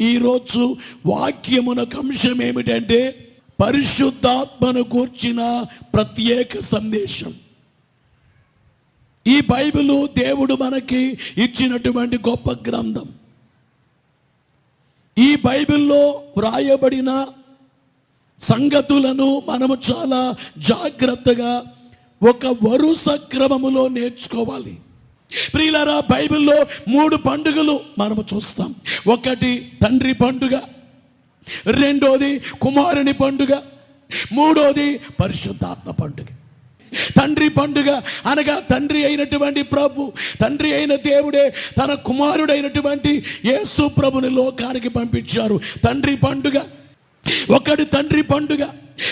ఈరోజు వాక్యమునకు అంశం ఏమిటంటే పరిశుద్ధాత్మను కూర్చిన ప్రత్యేక సందేశం. ఈ బైబిలు దేవుడు మనకి ఇచ్చినటువంటి గొప్ప గ్రంథం. ఈ బైబిల్లో వ్రాయబడిన సంగతులను మనము చాలా జాగ్రత్తగా ఒక వరుస క్రమములో నేర్చుకోవాలి. ప్రియులరా బైబిల్లో మూడు పండుగలు మనము చూస్తాం. ఒకటి తండ్రి పండుగ రెండోది కుమారుని పండుగ మూడోది పరిశుద్ధాత్మ పండుగ. తండ్రి పండుగ అనగా తండ్రి అయినటువంటి ప్రభు తండ్రి అయిన దేవుడే తన కుమారుడైనటువంటి యేసు ప్రభుని లోకానికి పంపించారు. తండ్రి పండుగ ఒకటి తండ్రి పండుగ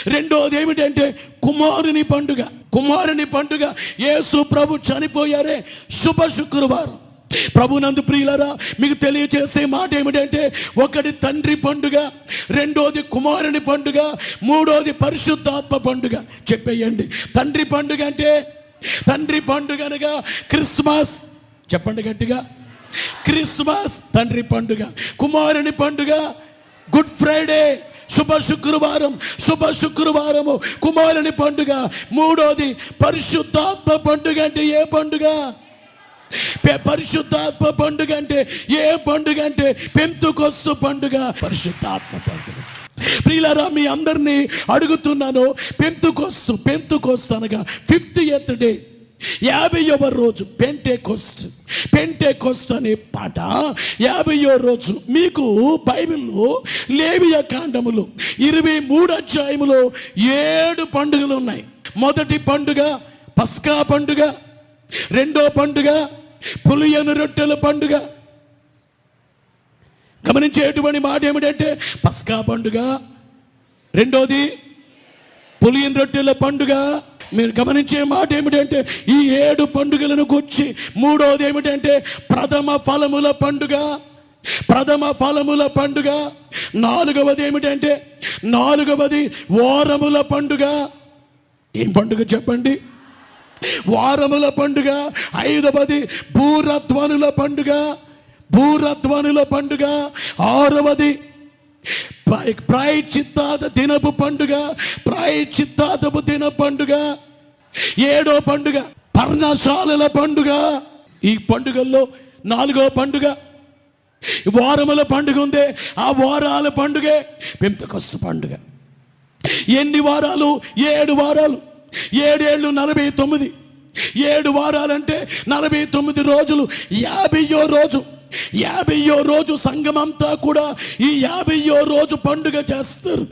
రెండోది ఏమిటంటే కుమారుని పండుగ. కుమారుని పండుగ. యేసు ప్రభు చనిపోయారే. శుభ శుక్రవారం. ప్రభునందు ప్రియులరా మీకు తెలియజేసే మాట ఏమిటంటే ఒకటి తండ్రి పండుగ రెండోది కుమారుని పండుగ మూడోది పరిశుద్ధాత్మ పండుగ. చెప్పేయండి. తండ్రి పండుగ అంటే తండ్రి పండుగ అనగా క్రిస్మస్. చెప్పండి గట్టిగా. క్రిస్మస్ తండ్రి పండుగ. కుమారుని పండుగ గుడ్ ఫ్రైడే. శుభ శుక్రవారం శుభ శుక్రవారము. కుమారుని పండుగ. మూడోది పరిశుద్ధాత్మ పండుగ అంటే ఏ పండుగ? పె- పరిశుద్ధాత్మ పండుగ అంటే ఏ పండుగ అంటే పెంతుకొస్తు పండుగ. పరిశుద్ధాత్మ పండుగ. ప్రియులారా మీ అందరినీ అడుగుతున్నాను. పెంతుకొస్తు పెంతుకొస్తు అనగా ఫిఫ్త్ ఎత్ డే యాభైవ రోజు పెంటే కోస్ట్ పెంటే కోస్ట్ అనే పాట యాభైవ రోజు మీకు బైబిల్లో లేవియ కాండములు ఇరవై మూడు అధ్యాయములో ఏడు పండుగలు ఉన్నాయి. మొదటి పండుగ పస్కా పండుగ రెండో పండుగ పులియను రొట్టెల పండుగ. గమనించేటువంటి మాట ఏమిటంటే పస్కా పండుగ రెండోది పులియన్ రొట్టెల పండుగ మీరు గమనించే మాట ఏమిటంటే ఈ ఏడు పండుగలను గుర్చి మూడోది ఏమిటంటే ప్రథమ ఫలముల పండుగ. ప్రథమ ఫలముల పండుగ. నాలుగవది ఏమిటంటే నాలుగవది వారముల పండుగ. ఏం పండుగ చెప్పండి? వారముల పండుగ. ఐదవది భూరధ్వనుల పండుగ. భూరధ్వనుల పండుగ. ఆరవది ప్రాయచిత్తాద దినపు పండుగ ప్రాయచిత్తాదపు దిన పండుగ ఏడో పండుగ పర్ణశాలల పండుగ. ఈ పండుగల్లో నాలుగో పండుగ. వారముల పండుగ ఉంది ఆ వారాల పండుగే పెంతకొస్త పండుగ. ఎన్ని వారాలు? ఏడు వారాలు. ఏడేళ్ళు నలభై తొమ్మిది. ఏడు వారాలంటే నలభై తొమ్మిది రోజులు యాభైయో రోజు. యాభైయో రోజు సంఘమంతా కూడా ఈ యాభైయో రోజు పండుగ చేస్తారు.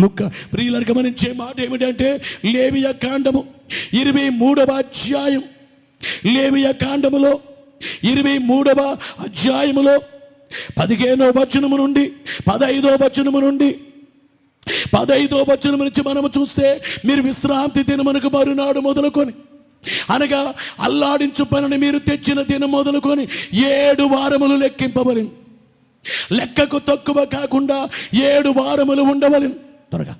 లుక్క ప్రియులను గమనించే మాట ఏమిటంటే లేవియ కాండము ఇరవై మూడవ అధ్యాయం. లేవియ కాండములో ఇరవై మూడవ అధ్యాయములో పదిహేనో వచనము నుండి పదైదో వచనము నుండి పదైదో వచనము నుంచి మనము చూస్తే మీరు విశ్రాంతి దినమునకు మరునాడు మొదలుకొని అనగా అల్లాడించు పనిని మీరు తెచ్చిన దినం మొదలుకొని ఏడు వారములు లెక్కింపబడి లెక్కకు తక్కువ కాకుండా ఏడు వారములు ఉండవలి త్వరగా.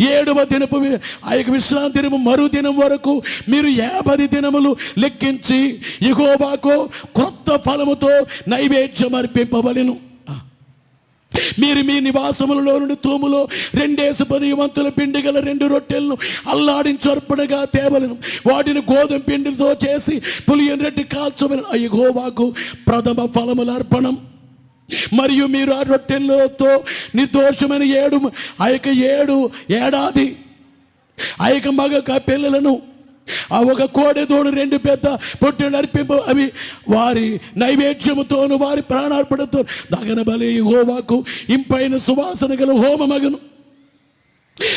ఏడవ దినపు ఆ యొక్క విశ్రాంతి దినము మరు దినం వరకు మీరు యాభై దినములు లెక్కించి ఇగోబాకో క్రొత్త ఫలముతో నైవేద్యం అర్పింపబలెను మీరు మీ నివాసములలో నుండి తూములో రెండేసి పది వంతుల పిండి గల రెండు రొట్టెలను అల్లాడించొర్పణగా తేవలను. వాటిని గోధుమ పిండితో చేసి పులియన్ రెడ్డి కాల్చమని. అయ్యగోవాకు ప్రథమ ఫలముల అర్పణం మరియు మీరు ఆ రొట్టెలతో నిర్దోషమైన ఏడు ఆ యొక్క ఏడు ఏడాది ఆ యొక్క మగ క- పిల్లలను ఆ ఒక కోడెదోడు రెండు పెద్ద పొట్టు నడిపింపు అవి వారి నైవేద్యముతోను వారి ప్రాణార్పణతో దగన బలి హోవాకు ఇంపైన సువాసన గల హోమమగను.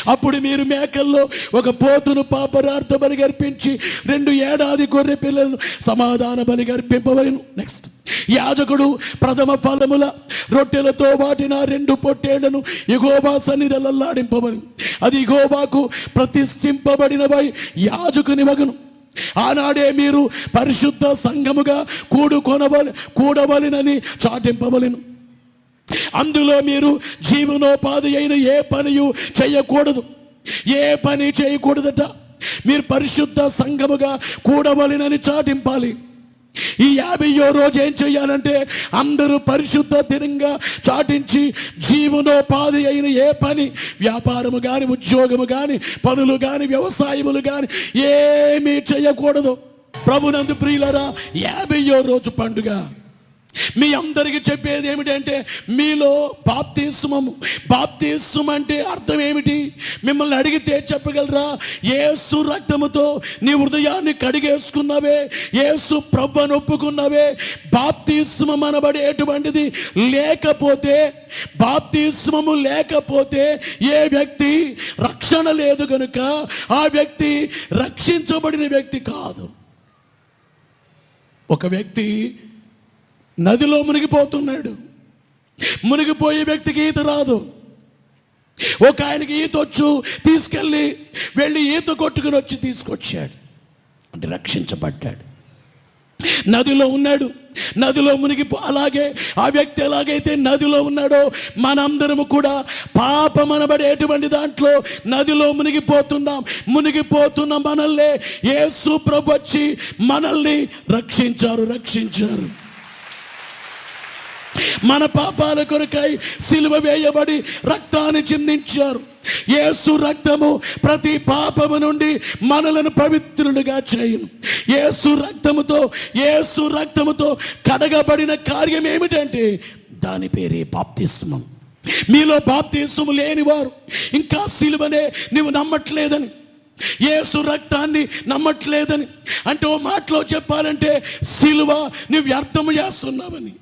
అప్పుడు మీరు మేకల్లో ఒక పోతును పాపరార్థ బలి అర్పించి రెండు ఏడాది గొర్రె పిల్లలను సమాధాన బలి అర్పింపవలను నెక్స్ట్ యాజకుడు ప్రథమ ఫలముల రొట్టెలతో వాటిన రెండు పొట్టేళ్ళను ఇగోబా సన్నిధలల్లాడింపవలను అది ఇగోబాకు ప్రతిష్ఠింపబడినవై యాజకుని వగను. ఆనాడే మీరు పరిశుద్ధ సంఘముగా కూడుకొనవలి కూడవలెనని చాటింపవలెను. అందులో మీరు జీవనోపాధి అయిన ఏ పనియు చేయకూడదు. ఏ పని చేయకూడదట. మీరు పరిశుద్ధ సంఘముగా కూడవలెనని చాటింపాలి. ఈ యాభైయో రోజు ఏం చేయాలంటే అందరూ పరిశుద్ధ దినంగా చాటించి జీవనోపాధి అయిన ఏ పని? వ్యాపారము కానీ ఉద్యోగము కానీ పనులు కానీ వ్యవసాయములు కానీ ఏమీ చేయకూడదు ప్రభునందు ప్రియులరా యాభైయో రోజు పండుగ. మీ అందరికీ చెప్పేది ఏమిటంటే మీలో బాప్తిస్మము. బాప్తిస్మం అంటే అర్థం ఏమిటి? మిమ్మల్ని అడిగితే చెప్పగలరా? ఏసు రక్తముతో నీ హృదయాన్ని కడిగేసుకున్నవే ఏసు ప్రభుని ఒప్పుకున్నవే బాప్తిస్మం అనబడేటువంటిది లేకపోతే బాప్తిస్మము లేకపోతే ఏ వ్యక్తి రక్షణ లేదు కనుక ఆ వ్యక్తి రక్షించబడిన వ్యక్తి కాదు. ఒక వ్యక్తి నదిలో మునిగిపోతున్నాడు. మునిగిపోయే వ్యక్తికి ఈత రాదు. ఒక ఆయనకి ఈత వచ్చు తీసుకెళ్ళి వెళ్ళి ఈత కొట్టుకుని వచ్చి తీసుకొచ్చాడు. అంటే రక్షించబడ్డాడు. నదిలో ఉన్నాడు. నదిలో మునిగి అలాగే ఆ వ్యక్తి ఎలాగైతే నదిలో ఉన్నాడో మనందరము కూడా పాపం అనబడేటువంటి దాంట్లో నదిలో మునిగిపోతున్నాం. మునిగిపోతున్న మనల్ని యేసు ప్రభు వచ్చి మనల్ని రక్షించారు రక్షించారు. మన పాపాల కొరకై సిలువ వేయబడి రక్తాన్ని చిందించారు. యేసు రక్తము ప్రతి పాపము నుండి మనలను పవిత్రులుగా చేయను. యేసు రక్తముతో యేసు రక్తముతో కడగబడిన కార్యం ఏమిటంటే దాని పేరే బాప్తిస్మం. మీలో బాప్తిస్మము లేనివారు ఇంకా సిలువనే నువ్వు నమ్మట్లేదని. ఏసు రక్తాన్ని నమ్మట్లేదని. అంటే ఓ మాటలో చెప్పాలంటే సిలువ నువ్వు వ్యర్థము చేస్తున్నావని.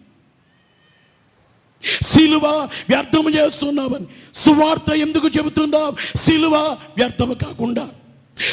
శిలువ వ్యర్థము చేస్తున్నావని. సువార్త ఎందుకు చెబుతున్నావు శిలువ వ్యర్థము కాకుండా.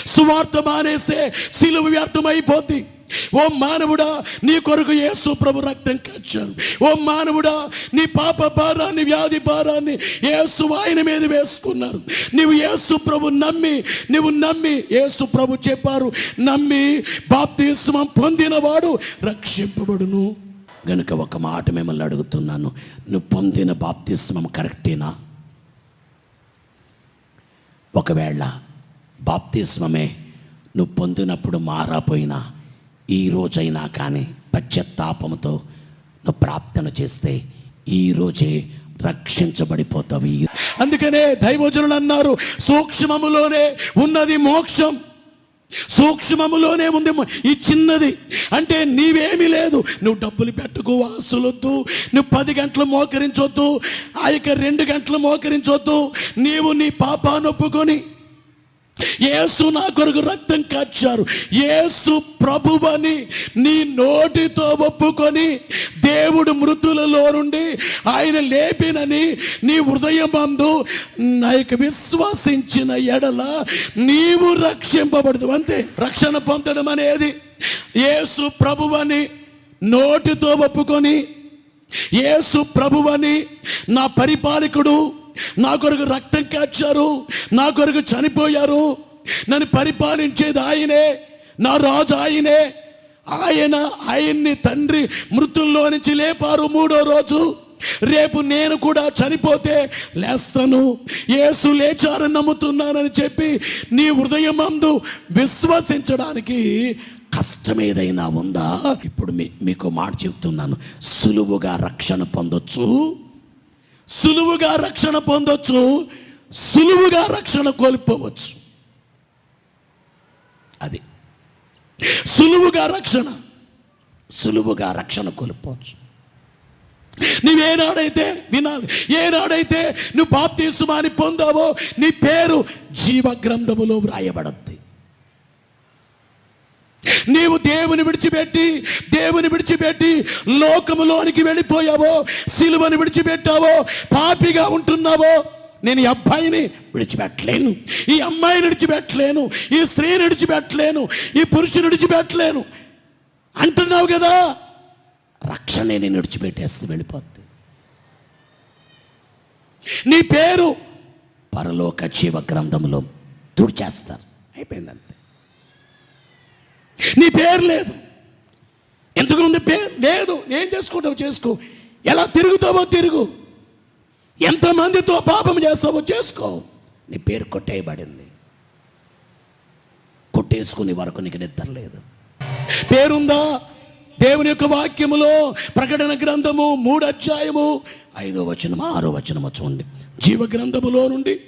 సువార్త మానేసే శిలువ వ్యర్థమైపోద్ది. ఓ మానవుడా నీ కొరకు యేసు ప్రభు రక్తం కచ్చాను ఓ మానవుడా నీ పాప భారాన్ని వ్యాధి భారాన్ని యేసు ఆయన మీద వేసుకున్నారు. నీవు యేసు ప్రభు నమ్మి నువ్వు నమ్మి యేసు ప్రభు చెప్పారు నమ్మి బాప్తిస్మం పొందినవాడు రక్షింపబడును. గనుక ఒక మాట మిమ్మల్ని అడుగుతున్నాను. నువ్వు పొందిన బాప్తిస్మం కరెక్టేనా? ఒకవేళ బాప్తిస్మమే నువ్వు పొందినప్పుడు మారాపోయినా ఈ రోజైనా కానీ పశ్చత్తాపంతో నువ్వు ప్రార్థన చేస్తే ఈ రోజే రక్షించబడిపోతావు. అందుకనే దైవజనులు అన్నారు సూక్ష్మములోనే ఉన్నది మోక్షం. సూక్ష్మములోనే ఉంది. ఈ చిన్నది అంటే నీవేమీ లేదు. నువ్వు డబ్బులు పెట్టుకు ఆస్తులొద్దు నువ్వు పది గంటలు మోకరించొద్దు. ఆ యొక్క రెండు గంటలు మోకరించొద్దు. నీవు నీ పాపాన్ని ఏసు యేసు నా కొరకు రక్తం కాచారు. యేసు ప్రభువని నీ నోటితో ఒప్పుకొని దేవుడు మృతులలో నుండి ఆయన లేపినని నీ హృదయమందు నా యొక్క విశ్వసించిన ఎడల నీవు రక్షింపబడదు. అంతే రక్షణ పొందడం అనేది. యేసు ప్రభువని నోటితో ఒప్పుకొని యేసు ప్రభువని నా పరిపాలకుడు నా కొరకు రక్తం కాచారు నా కొరకు చనిపోయారు నన్ను పరిపాలించేది ఆయనే నా రాజు ఆయనే. ఆయన ఆయన్ని తండ్రి మృతుల్లో నుంచి లేపారు మూడో రోజు. రేపు నేను కూడా చనిపోతే లేస్తాను. ఏసు లేచారని నమ్ముతున్నానని చెప్పి నీ హృదయమందు విశ్వసించడానికి కష్టం ఏదైనా ఉందా? ఇప్పుడు మీ మీకు మాట చెప్తున్నాను. సులువుగా రక్షణ పొందొచ్చు. సులువుగా రక్షణ పొందొచ్చు. సులువుగా రక్షణ కోల్పోవచ్చు. అది. సులువుగా రక్షణ. సులువుగా రక్షణ కోల్పోవచ్చు. నువ్వేనాడైతే వినాలి ఏనాడైతే నువ్వు బాప్తీసుమాని పొందావో నీ పేరు జీవ గ్రంథములో వ్రాయబడద్ది. నీవు దేవుని విడిచిపెట్టి దేవుని విడిచిపెట్టి లోకములోనికి వెళ్ళిపోయావో శిలువని విడిచిపెట్టావో పాపిగా ఉంటున్నావో నేను ఈ అబ్బాయిని విడిచిపెట్టలేను. ఈ అమ్మాయిని విడిచిపెట్టలేను. ఈ స్త్రీని విడిచిపెట్టలేను. ఈ పురుషుని విడిచిపెట్టలేను. అంటున్నావు కదా? రక్షణే నేను విడిచిపెట్టేస్తే వెళ్ళిపోద్ది. నీ పేరు పరలోక జీవ గ్రంథంలో తుడిచేస్తారు. అయిపోయిందంతే. నీ పేరు లేదు. ఎందుకు ఉంది? పేరు లేదు. ఏం చేసుకుంటావు? చేసుకో. ఎలా తిరుగుతావో తిరుగు. ఎంతమందితో పాపం చేస్తావో చేసుకో. నీ పేరు కొట్టేయబడింది. కొట్టేసుకునే వరకు నీకు నిద్ర లేదు. పేరుందా? దేవుని యొక్క వాక్యములో ప్రకటన గ్రంథము మూడు అధ్యాయము ఐదో వచనము ఆరో వచనము చూడండి. జీవ గ్రంథములో నుండి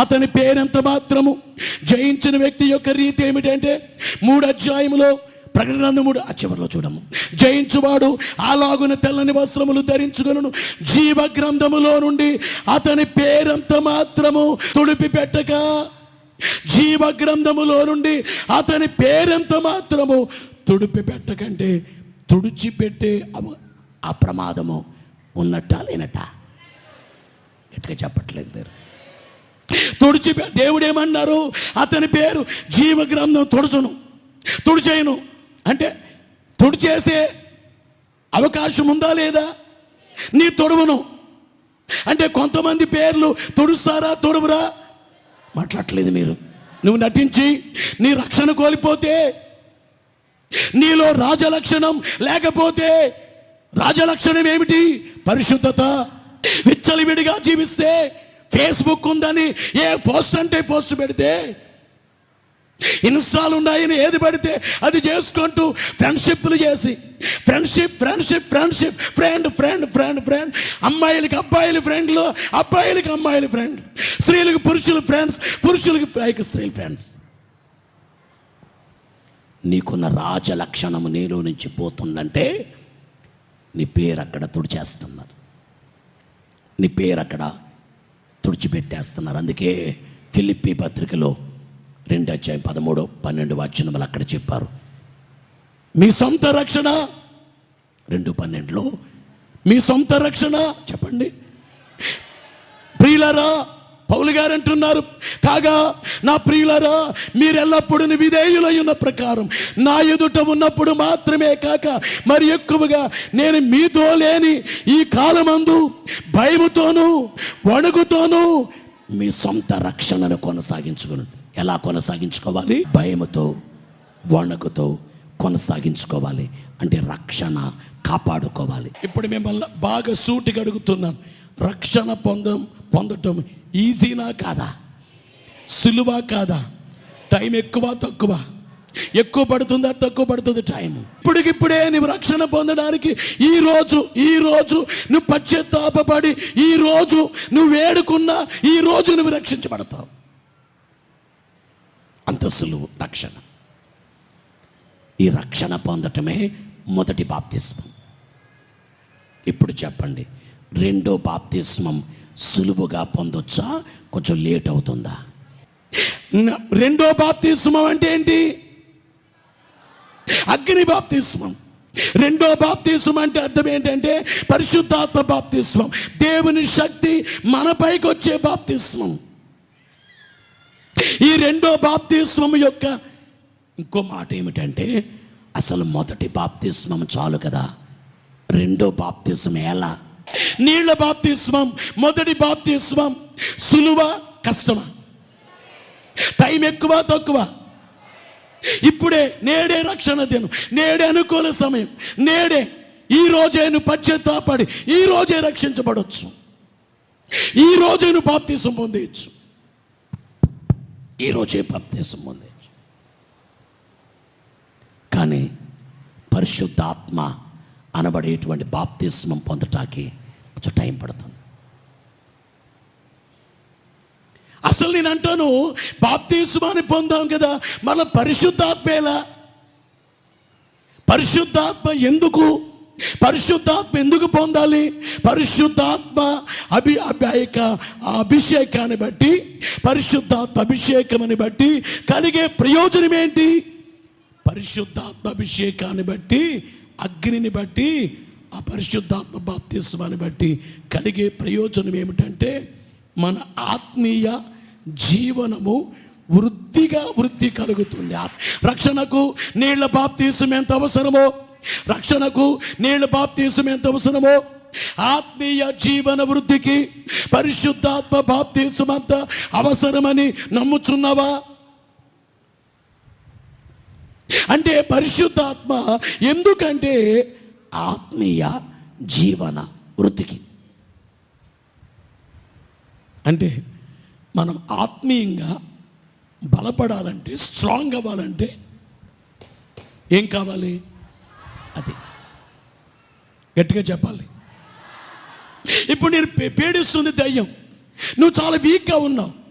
అతని పేరెంత మాత్రము జయించిన వ్యక్తి యొక్క రీతి ఏమిటంటే మూడు అధ్యాయములో ప్రకటన గ్రంథం ఆ చివరిలో చూడము. జయించువాడు అలాగున తెల్లని వస్త్రములు ధరించుకును జీవ గ్రంథములో నుండి అతని పేరంత మాత్రము తుడిపి పెట్టక జీవ గ్రంథములో నుండి అతని పేరెంత మాత్రము తుడిపి పెట్టకంటే తుడిచిపెట్టే అవ- ఆ ప్రమాదము ఉన్నట్ట లేనట గట్టిగా చెప్పట్లేదు మీరు. తుడిచి దేవుడు ఏమన్నారు? అతని పేరు జీవ గ్రంథం తుడుచును తుడిచేయను. అంటే తుడిచేసే అవకాశం ఉందా లేదా? నీ తొడువును. అంటే కొంతమంది పేర్లు తుడుస్తారా తొడువురా? మాట్లాడలేదు మీరు. నువ్వు నటించి నీ రక్షణ కోల్పోతే నీలో రాజలక్షణం లేకపోతే రాజలక్షణం ఏమిటి? పరిశుద్ధత. విచ్చలివిడిగా జీవిస్తే ఫేస్బుక్ ఉందని ఏ పోస్ట్ అంటే పోస్ట్ పెడితే ఇన్స్టాల్ ఉన్నాయని ఏది పడితే అది చేసుకుంటూ ఫ్రెండ్షిప్లు చేసి friendship friendship friendship friend friend friend friend. అమ్మాయిలకి అబ్బాయిలు ఫ్రెండ్లు అబ్బాయిలకి అమ్మాయిలు ఫ్రెండ్. స్త్రీలకు పురుషులు ఫ్రెండ్స్ పురుషులకి పైకి స్త్రీలు ఫ్రెండ్స్. నీకున్న రాజ లక్షణము నీలో నుంచి పోతుందంటే నీ పేరు అక్కడ తుడిచేస్తున్నారు. నీ పేరు అక్కడ తుడిచిపెట్టేస్తున్నారు. అందుకే ఫిలిప్పి పత్రికలో రెండు అధ్యాయం పదమూడు పన్నెండు వాచనములు అక్కడ చెప్పారు. మీ సొంత రక్షణ రెండు పన్నెండులో మీ సొంత రక్షణ చెప్పండి. ప్రియులరా పౌలు గారు అంటున్నారు కాగా నా ప్రియులరా మీరెల్లప్పుడూ విధేయులై ఉన్న ప్రకారం నా ఎదుట ఉన్నప్పుడు మాత్రమే కాక మరి ఎక్కువగా నేను మీతో లేని ఈ కాలమందు భయముతోనూ వణుకుతోనూ మీ సొంత రక్షణను కొనసాగించుకున్నాను ఎలా కొనసాగించుకోవాలి? భయముతో వణుకుతో కొనసాగించుకోవాలి. అంటే రక్షణ కాపాడుకోవాలి. ఇప్పుడు మిమ్మల్ని బాగా సూటిగా గడుగుతున్నాం రక్షణ పొందం పొందటం ఈజీనా కాదా? సులువా కాదా? టైం ఎక్కువ తక్కువ? ఎక్కువ పడుతుందా తక్కువ పడుతుంది టైం ఇప్పటికిప్పుడే నువ్వు రక్షణ పొందడానికి ఈ రోజు ఈ రోజు నువ్వు పశ్చాత్తాపడి ఈ రోజు నువ్వు వేడుకున్నా ఈ రోజు నువ్వు రక్షించబడతావు. అంత సులువు రక్షణ. ఈ రక్షణ పొందటమే మొదటి బాప్తిస్మం. ఇప్పుడు చెప్పండి రెండో బాప్తిస్మం సులువుగా పొందొచ్చా? కొంచెం లేట్ అవుతుందా? రెండో బాప్తిస్మం అంటే ఏంటి? అగ్ని బాప్తిస్మం. రెండో బాప్తిస్మం అంటే అర్థం ఏంటంటే పరిశుద్ధాత్మ బాప్తిస్మం. దేవుని శక్తి మనపైకి వచ్చే బాప్తిస్మం. ఈ రెండో బాప్తిస్మము యొక్క ఇంకో మాట ఏమిటంటే అసలు మొదటి బాప్తిస్మం చాలు కదా? రెండో బాప్తిస్మం ఎలా? నీళ్ళ బాప్తిస్మం మొదటి బాప్తిస్మం సులువ కష్టమా? టైం ఎక్కువ తక్కువ? ఇప్పుడే నేడే రక్షణ దినం నేడే అనుకూల సమయం నేడే ఈ రోజే నువ్వు పశ్చాత్తాపడి ఈ రోజే రక్షించబడవచ్చు ఈ రోజే నువ్వు బాప్తిసం పొందేయచ్చు ఈ రోజే బాప్తిసం పొందేయచ్చు కానీ పరిశుద్ధాత్మ అనబడేటువంటి బాప్తిస్మం పొందటానికి కొంచెం టైం పడుతుంది. అసలు నేను అంటాను బాప్తిస్మాన్ని పొందాం కదా మళ్ళీ పరిశుద్ధాత్మేలా పరిశుద్ధాత్మ ఎందుకు? పరిశుద్ధాత్మ ఎందుకు పొందాలి? పరిశుద్ధాత్మ అభి అభ్యాయక అభిషేకాన్ని బట్టి పరిశుద్ధాత్మ అభిషేకమని బట్టి కలిగే ప్రయోజనం ఏంటి? పరిశుద్ధాత్మ అభిషేకాన్ని బట్టి అగ్నిని బట్టి ఆ పరిశుద్ధాత్మ బాప్తిస్మాన్ని బట్టి కలిగే ప్రయోజనం ఏమిటంటే మన ఆత్మీయ జీవనము వృద్ధిగా వృద్ధి కలుగుతుంది. రక్షణకు నీళ్ళ బాప్తీసం ఎంత అవసరమో రక్షణకు నీళ్ళ బాప్తీసం ఎంత అవసరమో ఆత్మీయ జీవన వృద్ధికి పరిశుద్ధాత్మ బాప్తీసం అంత అవసరమని నమ్ముచున్నావా? అంటే పరిశుద్ధాత్మ ఎందుకంటే ఆత్మీయ జీవన వృత్తికి అంటే మనం ఆత్మీయంగా బలపడాలంటే స్ట్రాంగ్ అవ్వాలంటే ఏం కావాలి? అది. గట్టిగా చెప్పాలి. ఇప్పుడు నేను పీడిస్తుంది దయ్యం. నువ్వు చాలా వీక్గా ఉన్నావు.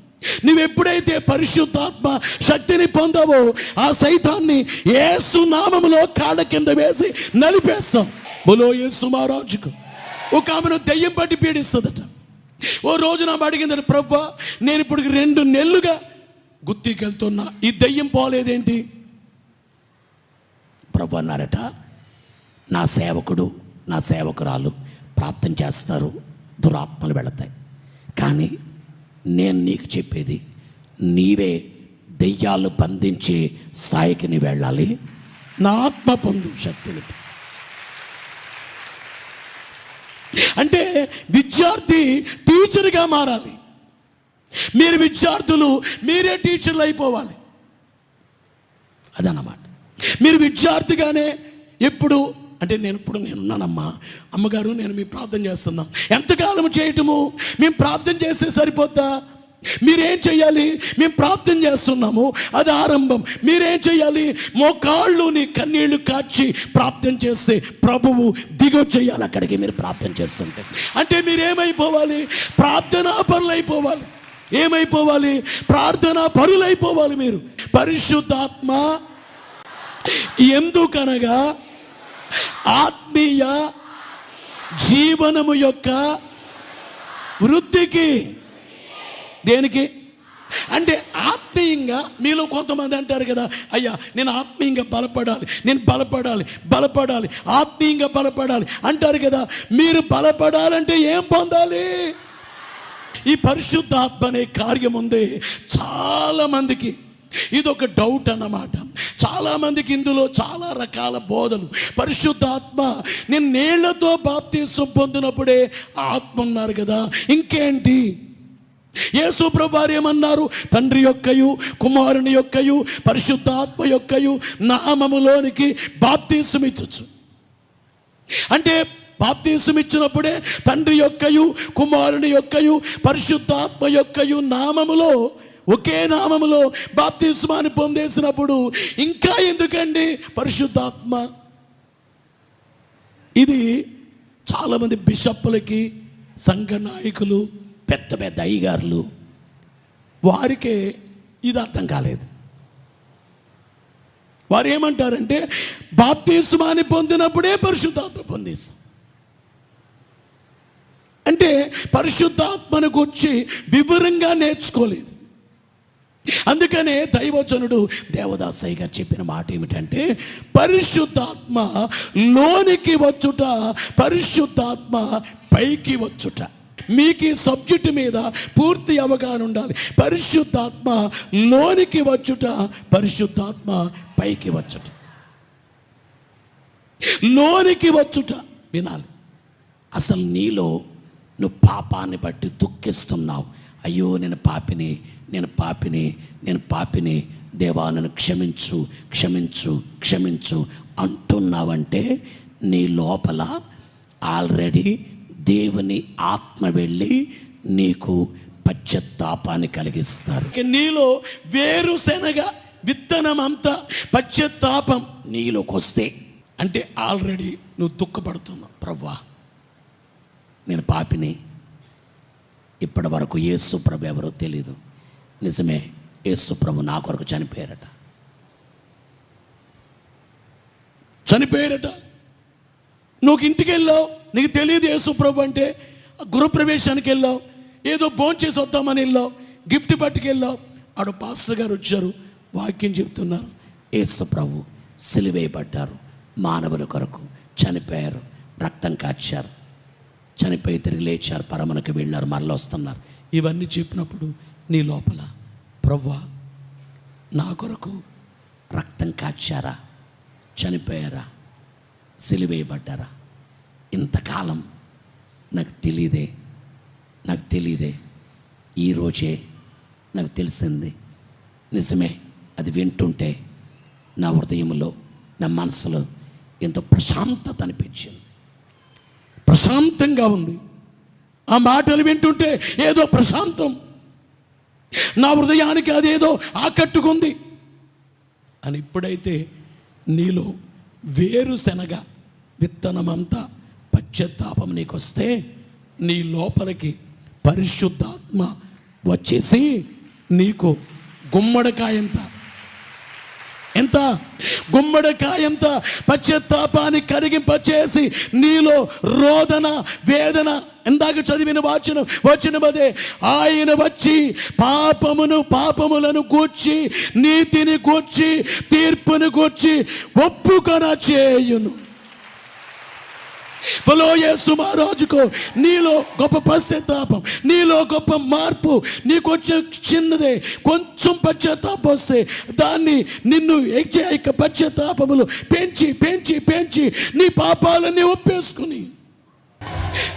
నువ్వు ఎప్పుడైతే పరిశుద్ధాత్మ శక్తిని పొందావో ఆ సైతాన్ని ఏసు నామములో కాళ్ళ కింద వేసి నలిపేస్తాం బులో యేసు మహారాజుకు. ఒక ఆమెను దయ్యం పట్టి పీడిస్తుందట. ఓ రోజు నా అడిగిందని ప్రభు నేను ఇప్పుడు రెండు నెలలుగా గుత్తికెళ్తున్నా. ఈ దయ్యం పోలేదేంటి? ప్రభు అన్నారట నా సేవకుడు నా సేవకురాలు ప్రార్థన చేస్తారు. దురాత్మలు వెళతాయి. కానీ నేను నీకు చెప్పేది నీవే దెయ్యాలు బంధించే స్థాయికి నీ వెళ్ళాలి. నా ఆత్మ పొందు శక్తిని అంటే విద్యార్థి టీచర్గా మారాలి. మీరు విద్యార్థులు మీరే టీచర్లు అయిపోవాలి. అదన్నమాట. మీరు విద్యార్థిగానే ఎప్పుడు అంటే నేను ఇప్పుడు నేనున్నానమ్మా. అమ్మగారు నేను మీ ప్రార్థన చేస్తున్నాం. ఎంతకాలం చేయటము? మేము ప్రార్థన చేస్తే సరిపోద్దా? మీరేం చేయాలి మేము ప్రార్థన చేస్తున్నాము. అది ఆరంభం. మీరేం చేయాలి మోకాళ్ళు నీ కన్నీళ్ళు కాచి ప్రార్థన చేస్తే ప్రభువు దిగో చేయాలి అక్కడికి మీరు ప్రార్థన చేస్తుంటే. అంటే మీరేమైపోవాలి? ప్రార్థనా పనులు అయిపోవాలి ఏమైపోవాలి? ప్రార్థనా పరులైపోవాలి మీరు. పరిశుద్ధాత్మ ఎందుకనగా ఆత్మీయ జీవనము యొక్క వృద్ధికి దేనికి? అంటే ఆత్మీయంగా మీలో కొంతమంది అంటారు కదా అయ్యా నేను ఆత్మీయంగా బలపడాలి నేను బలపడాలి బలపడాలి ఆత్మీయంగా బలపడాలి అంటారు కదా మీరు బలపడాలంటే ఏం పొందాలి? ఈ పరిశుద్ధాత్మ అనే కార్యం ఉంది చాలా ఇదొక డౌట్ అన్నమాట. చాలామందికి ఇందులో చాలా రకాల బోధలు. పరిశుద్ధాత్మ నేను నీళ్ళతో బాప్తీసం పొందినప్పుడే ఆత్మ ఉన్నారు కదా. ఇంకేంటి? యేసు ప్రభువారు ఏమన్నారు? తండ్రి యొక్కయు కుమారుని యొక్కయు పరిశుద్ధాత్మ యొక్కయు నామములోనికి బాప్తీసం ఇచ్చచ్చు అంటే బాప్తీసం ఇచ్చినప్పుడే తండ్రి యొక్కయు కుమారుని యొక్కయు పరిశుద్ధాత్మ యొక్కయు నామములో ఒకే నామములో బాప్తిస్మాన్ని పొందేసినప్పుడు ఇంకా ఎందుకండి? పరిశుద్ధాత్మ. ఇది చాలామంది బిషప్పులకి సంఘ నాయకులు పెద్ద పెద్ద అయ్యగారులు. వారికే ఇది అర్థం కాలేదు. వారు ఏమంటారంటే బాప్తిస్మాన్ని పొందినప్పుడే పరిశుద్ధాత్మ పొందేస్తాం అంటే పరిశుద్ధాత్మను గురించి వివరంగా నేర్చుకోలేదు. అందుకనే దైవజనుడు దేవదాసయ్య గారు చెప్పిన మాట ఏమిటంటే పరిశుద్ధాత్మ లోనికి వచ్చుట పరిశుద్ధాత్మ పైకి వచ్చుట. మీకు ఈ సబ్జెక్ట్ మీద పూర్తి అవగాహన ఉండాలి. పరిశుద్ధాత్మ లోనికి వచ్చుట పరిశుద్ధాత్మ పైకి వచ్చుట. లోనికి వచ్చుట. వినాలి. అసలు నీలో నువ్వు పాపాన్ని బట్టి దుఃఖిస్తున్నావు. అయ్యో నేను పాపిని నేను పాపిని నేను పాపిని దేవా నన్ను క్షమించు క్షమించు క్షమించు అంటున్నావంటే నీ లోపల ఆల్రెడీ దేవుని ఆత్మ వెళ్ళి నీకు పశ్చత్తాపాన్ని కలిగిస్తారు. నీలో వేరుశెనగ విత్తనం అంతా పశ్చత్తాపం నీలోకి వస్తే అంటే ఆల్రెడీ నువ్వు దుఃఖపడుతున్నావు. ప్రవ్వా నేను పాపిని. ఇప్పటి వరకు యేసు ప్రభు ఎవరో తెలీదు. నిజమే యేసు ప్రభు నా కొరకు చనిపోయారట. చనిపోయారట. నువ్వు ఇంటికి వెళ్ళావు నీకు తెలియదు యేసు ప్రభు అంటే గృహప్రవేశానికి వెళ్ళావు ఏదో భోంచేసి వద్దామని వెళ్ళావు గిఫ్ట్ పట్టుకెళ్ళావు ఆడ పాస్టర్ గారు వచ్చారు వాక్యం చెప్తున్నారు. యేసు ప్రభు సిలివేయబడ్డారు మానవుల కొరకు చనిపోయారు రక్తం కాచారు. చనిపోయి తిరిగి లేచారు పరమనకు వెళ్ళారు మరలా వస్తున్నారు. ఇవన్నీ చెప్పినప్పుడు నీ లోపల. ప్రవ్వా నా కొరకు రక్తం కాచారా చనిపోయారా సిలివేయబడ్డారా? ఇంతకాలం నాకు తెలియదే నాకు తెలియదే ఈరోజే నాకు తెలిసింది. నిజమే అది వింటుంటే నా హృదయంలో నా మనసులో ఎంతో ప్రశాంతత అనిపించింది. ప్రశాంతంగా ఉంది. ఆ మాటలు వింటుంటే ఏదో ప్రశాంతం. నా హృదయానికి అదేదో ఆకట్టుకుంది. అని ఇప్పుడైతే నీలో వేరుశనగ విత్తనమంతా పశ్చాత్తాపం నీకు వస్తే నీ లోపలికి పరిశుద్ధాత్మ వచ్చేసి నీకు గుమ్మడికాయంతా ఎంత? గుమ్మడికాయంత పశ్చాత్తాపాన్ని కరిగింపచేసి నీలో రోదన వేదన ఇందాక చదివిన వాచనం వచ్చిన బదే ఆయన వచ్చి పాపమును పాపములను కూర్చి నీతిని కూర్చి తీర్పును కూర్చి ఒప్పుకొన చేయును బలోయేసు మహారాజుకు నీలో గొప్ప పశ్చాత్తాపం నీలో గొప్ప మార్పు నీకు వచ్చే చిన్నదే కొంచెం పశ్చాత్తాపం వస్తే దాన్ని నిన్ను ఏకైక పశ్చాత్తాపములు పెంచి పెంచి పెంచి నీ పాపాలన్నీ ఒప్పేసుకుని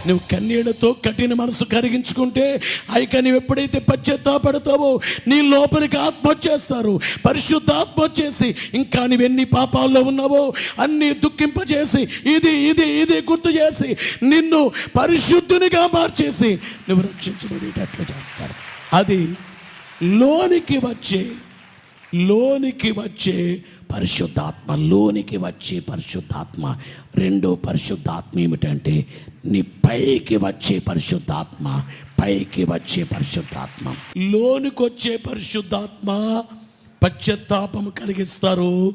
నువ్వు కన్నీళ్ళతో కఠిన మనసు కరిగించుకుంటే అయిక నువ్వు ఎప్పుడైతే పశ్చాత్తాపడతావో నీ లోపలికి ఆత్మ వచ్చేస్తారు. పరిశుద్ధ ఆత్మ వచ్చేసి ఇంకా నువ్వు ఎన్ని పాపాల్లో ఉన్నావో అన్ని దుఃఖింపజేసి ఇది ఇది ఇది గుర్తు చేసి నిన్ను పరిశుద్ధునిగా మార్చేసి నువ్వు రక్షించబడేటట్లు చేస్తారు. అది లోనికి వచ్చే లోనికి వచ్చే పరిశుద్ధాత్మ లోనికి వచ్చే పరిశుద్ధాత్మ. రెండో పరిశుద్ధాత్మ ఏమిటంటే నీ పైకి వచ్చే పరిశుద్ధాత్మ పైకి వచ్చే పరిశుద్ధాత్మ. లోనికి వచ్చే పరిశుద్ధాత్మ పశ్చాత్తాపము కలిగిస్తారు.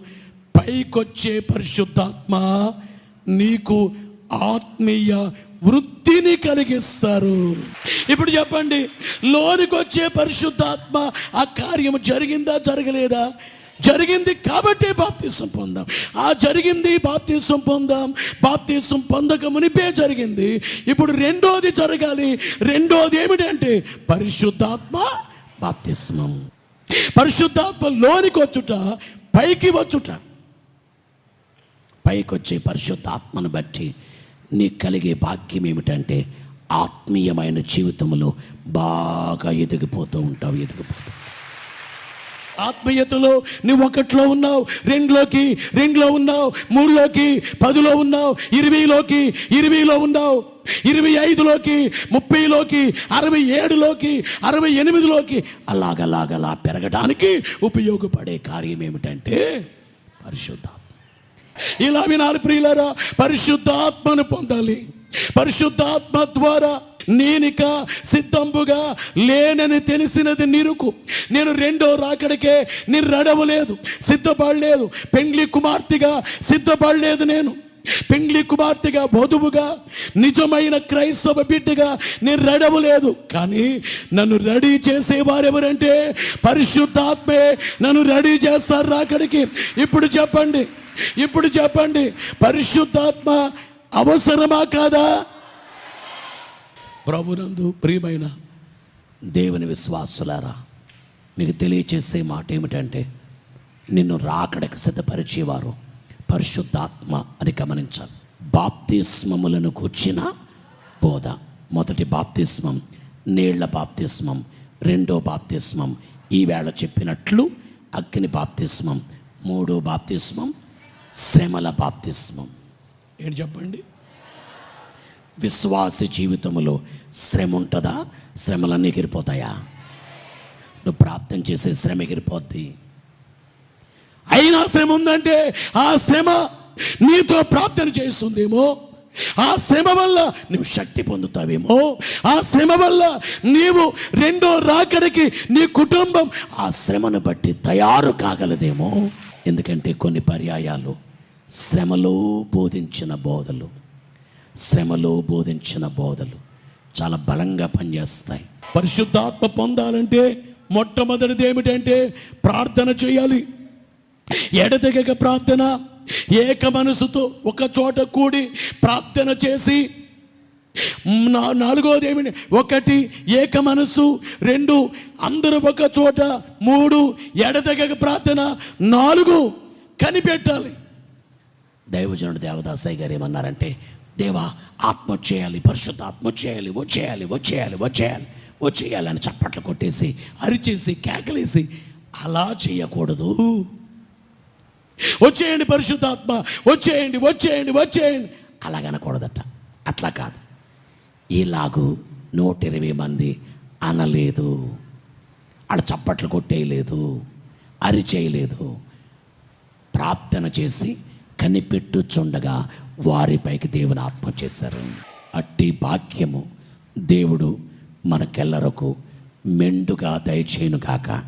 పైకొచ్చే పరిశుద్ధాత్మ నీకు ఆత్మీయ వృత్తిని కలిగిస్తారు. ఇప్పుడు చెప్పండి లోనికి వచ్చే పరిశుద్ధాత్మ ఆ కార్యం జరిగిందా జరగలేదా? జరిగింది కాబట్టి బాప్తీసం పొందాం. ఆ జరిగింది బాప్తీసం పొందాం. బాప్తీసం పొందక మునిపే జరిగింది. ఇప్పుడు రెండోది జరగాలి. రెండోది ఏమిటంటే పరిశుద్ధాత్మ బాప్తిస్మం. పరిశుద్ధాత్మ లోనికి వచ్చుట పైకి వచ్చుట. పైకొచ్చే పరిశుద్ధాత్మను బట్టి నీకు కలిగే భాగ్యం ఏమిటంటే ఆత్మీయమైన జీవితంలో బాగా ఎదిగిపోతూ ఉంటావు ఎదిగిపోతావు ఆత్మీయతలో నువ్వు ఒకటిలో ఉన్నావు. రెండులోకి రెండులో ఉన్నావు. మూడులోకి పదిలో ఉన్నావు. ఇరవైలోకి ఇరవైలో ఉన్నావు. ఇరవై ఐదులోకి ముప్పైలోకి అరవై ఏడులోకి అరవై ఎనిమిదిలోకి అలాగలాగలా పెరగడానికి ఉపయోగపడే కార్యం ఏమిటంటే పరిశుద్ధాత్మ. ఇలా వినాలి ప్రియులరా పరిశుద్ధాత్మను పొందాలి. పరిశుద్ధాత్మ ద్వారా నేనిక సిద్ధంబుగా లేనని తెలిసినది నిరుకు. నేను రెండో రాకడికే నేను రడవలేదు సిద్ధపడలేదు. పెండ్లి కుమార్తెగా సిద్ధపడలేదు నేను. పెండ్లి కుమార్తెగా వధువుగా నిజమైన క్రైస్తవ బిడ్డగా నేను రెడవలేదు కానీ నన్ను రెడీ చేసేవారెవరంటే పరిశుద్ధాత్మే నన్ను రెడీ చేస్తారు రాకడికి. ఇప్పుడు చెప్పండి ఇప్పుడు చెప్పండి పరిశుద్ధాత్మ అవసరమా కాదా? ప్రభునందు ప్రియమైన దేవుని విశ్వాసులారా మీకు తెలియచేసే మాట ఏమిటంటే నిన్ను రాకడకు సిద్ధపరిచేవారు పరిశుద్ధాత్మ అని గమనించాలి. బాప్తిస్మములను కూర్చిన బోధ. మొదటి బాప్తిస్మం నీళ్ళ బాప్తిస్మం రెండో బాప్తిస్మం ఈవేళ చెప్పినట్లు అగ్ని బాప్తిస్మం మూడో బాప్తిస్మం శ్రమల బాప్తిస్మం. ఏంటి చెప్పండి? విశ్వాస జీవితంలో శ్రమ ఉంటుందా శ్రమలన్నీ ఎగిరిపోతాయా? నువ్వు ప్రాప్తం చేసే శ్రమ ఎగిరిపోద్ది. అయినా శ్రమ ఉందంటే ఆ శ్రమ నీతో ప్రార్థన చేస్తుందేమో? ఆ శ్రమ వల్ల నువ్వు శక్తి పొందుతావేమో? ఆ శ్రమ వల్ల నీవు రెండో రాకడికి నీ కుటుంబం ఆ శ్రమను బట్టి తయారు కాగలదేమో? ఎందుకంటే కొన్ని పర్యాయాలు శ్రమలో బోధించిన బోధలు. శ్రమలో బోధించిన బోధలు చాలా బలంగా పనిచేస్తాయి. పరిశుద్ధాత్మ పొందాలంటే మొట్టమొదటిది ఏమిటంటే ప్రార్థన చేయాలి. ఎడతెగక ప్రార్థన ఏక మనసుతో ఒక చోట కూడి ప్రార్థన చేసి నాలుగోది ఏమిటి? ఒకటి ఏక మనసు రెండు అందరూ ఒక చోట మూడు ఎడతెగక ప్రార్థన నాలుగు కనిపెట్టాలి. దైవజనుడు దేవదాసయ్య గారు ఏమన్నారంటే దేవా ఆత్మ చేయాలి పరిశుద్ధ ఆత్మ చేయాలి వచ్చేయాలి వచ్చేయాలి వచ్చేయాలి వచ్చేయాలి అని చప్పట్లు కొట్టేసి అరిచేసి కేకలేసి అలా చేయకూడదు. వచ్చేయండి పరిశుద్ధాత్మ వచ్చేయండి వచ్చేయండి వచ్చేయండి. అలాగనకూడదట అట్లా కాదు. ఇలాగూ నూట ఇరవై మంది అనలేదు. ఆడ చప్పట్లు కొట్టేయలేదు అరిచేయలేదు. ప్రార్థన చేసి కనిపెట్టుచుండగా వారిపైకి దేవుని ఆత్మ చేశారు. అట్టి భాగ్యము దేవుడు మనకెల్లరకు మెండుగా దయచేయును కాక